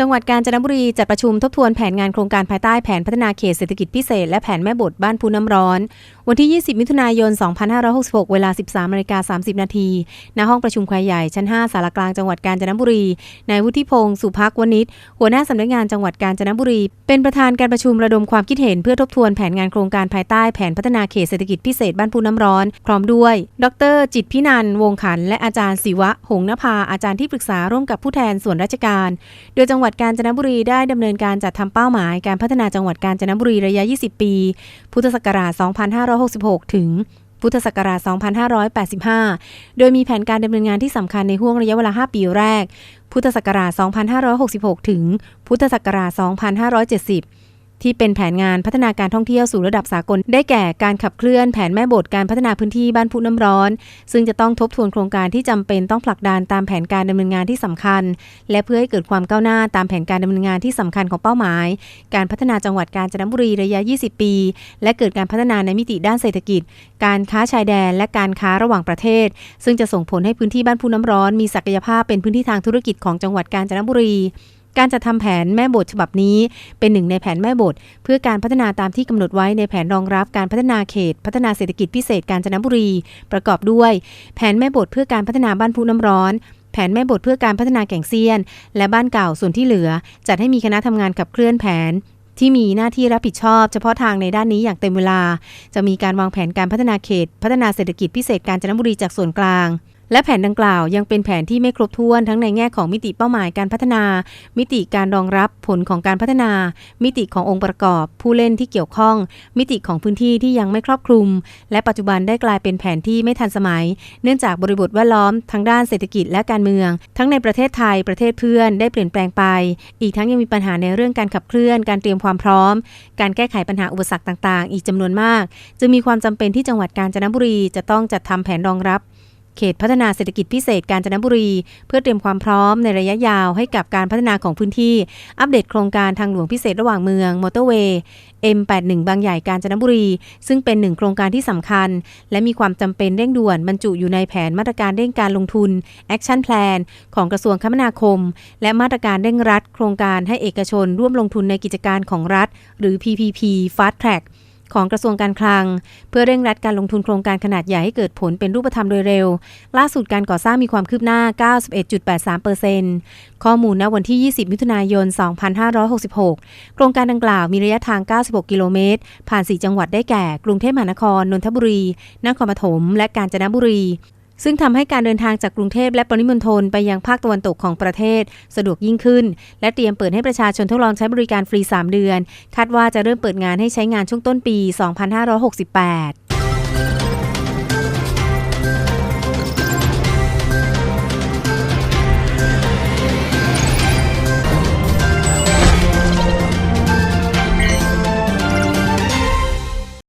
จังหวัดกาญจนบุรีจัดประชุมทบทวนแผนงานโครงการภายใต้แผนพัฒนาเขตเศรษฐกิจพิเศษและแผนแม่บทบ้านพูน้ำร้อน วันที่ 20 มิถุนายน 2566 เวลา 13นาฬิกา30 นาทีณห้องประชุมควายใหญ่ชั้น 5 สารกลางจังหวัดกาญจนบุรี นายวุฒิพงศ์สุภักวณิชหัวหน้าสำนักงานจังหวัดกาญจนบุรี เป็นประธานการประชุมระดมความคิดเห็นเพื่อทบทวนแผนงานโครงการภายใต้แผนพัฒนาเขตเศรษฐกิจพิเศษบ้านพูน้ำร้อน พร้อมด้วย ดร จิตพินันวงศ์ขัน และอาจารย์ศิวะ หงนภาอาจารย์ที่ปรึกษาร่วมกับผู้แทนส่วนราชการ โดยจังหวัดวัดกาญจนบุรีได้ดำเนินการจัดทำเป้าหมายการพัฒนาจังหวัดกาญจนบุรีระยะ 20 ปี พุทธศักราช 2566 ถึงพุทธศักราช 2585 โดยมีแผนการดำเนินงานที่สำคัญในห่วงระยะเวลา 5 ปีแรก พุทธศักราช 2566 ถึง พุทธศักราช 2570 ที่เป็นแผนงานพัฒนาการท่องเที่ยวสู่ระดับสากล ได้แก่การขับเคลื่อนแผนแม่บทการพัฒนาพื้นที่บ้านพุน้ำร้อน ซึ่งจะต้องทบทวนโครงการที่จำเป็นต้องผลักดันตามแผนการดำเนินงานที่สำคัญ และเพื่อให้เกิดความก้าวหน้าตามแผนการดำเนินงานที่สำคัญของเป้าหมาย การพัฒนาจังหวัดกาญจนบุรีระยะ 20 ปี และเกิดการพัฒนาในมิติด้านเศรษฐกิจ การค้าชายแดน และการค้าระหว่างประเทศ ซึ่งจะส่งผลให้พื้นที่บ้านพุน้ำร้อน มีศักยภาพเป็นพื้นที่ทางธุรกิจของจังหวัดกาญจนบุรี การจัดทำแผนแม่บทฉบับนี้ เป็นหนึ่งในแผนแม่บท เพื่อการพัฒนาตามที่กำหนดไว้ในแผนรองรับการพัฒนาเขต พัฒนาเศรษฐกิจพิเศษกาญจนบุรี ประกอบด้วย แผนแม่บทเพื่อการพัฒนาบ้านพุน้ำร้อนแผนแม่บทเพื่อการพัฒนาแก่งเซียน และบ้านเก่าส่วนที่เหลือ จัดให้มีคณะทำงานขับเคลื่อนแผนที่มีหน้าที่รับผิดชอบเฉพาะทางในด้านนี้อย่างเต็มเวลา จะมีการวางแผนการพัฒนาเขต พัฒนาเศรษฐกิจพิเศษกาญจนบุรีจากส่วนกลาง และแผนดังกล่าวยังเป็นแผนที่ไม่ครบถ้วนทั้งในแง่ของมิติเป้าหมายการพัฒนา มิติการรองรับผลของการพัฒนา มิติขององค์ประกอบ ผู้เล่นที่เกี่ยวข้อง มิติของพื้นที่ที่ยังไม่ครอบคลุม และปัจจุบันได้กลายเป็นแผนที่ไม่ทันสมัย เนื่องจากบริบทแวดล้อมทั้งด้านเศรษฐกิจและการเมือง ทั้งในประเทศไทยประเทศเพื่อนได้เปลี่ยนแปลงไป อีกทั้งยังมีปัญหาในเรื่องการขับเคลื่อน การเตรียมความพร้อม การแก้ไขปัญหาอุปสรรคต่าง ๆ อีกจำนวนมาก จึงมีความจำเป็นที่จังหวัดกาญจนบุรีจะต้องจัดทำแผนรองรับ เขตพัฒนาเศรษฐกิจพิเศษกาญจนบุรี เพื่อเตรียมความพร้อมในระยะยาวให้กับการพัฒนาของพื้นที่ อัปเดตโครงการทางหลวงพิเศษระหว่างเมืองมอเตอร์เวย์ M81 บางใหญ่กาญจนบุรี ซึ่งเป็นหนึ่งโครงการที่สำคัญ และมีความจำเป็นเร่งด่วนบรรจุอยู่ในแผนมาตรการเร่งการลงทุน Action Plan ของกระทรวงคมนาคม และมาตรการเร่งรัด โครงการให้เอกชนร่วมลงทุนในกิจการของรัฐ หรือ PPP Fast Track ของกระทรวงการคลัง เพื่อเร่งรัดการลงทุนโครงการขนาดใหญ่ให้เกิดผลเป็นรูปธรรมโดยเร็ว ล่าสุดการก่อสร้างมีความคืบหน้า 91.83%ข้อมูลณวันที่ 20 มิถุนายน 2566 โครงการดังกล่าวมีระยะทาง 96 กิโลเมตร ผ่าน 4 จังหวัดได้แก่ กรุงเทพมหานคร นนทบุรี นครปฐม และกาญจนบุรี ซึ่งทำให้การเดินทางจากกรุงเทพและปริมณฑลไปยังภาคตะวันตกของประเทศ สะดวกยิ่งขึ้น และเตรียมเปิดให้ประชาชนทดลองใช้บริการฟรี 3 เดือน คาดว่าจะเริ่มเปิดงานให้ใช้งานช่วงต้นปี 2568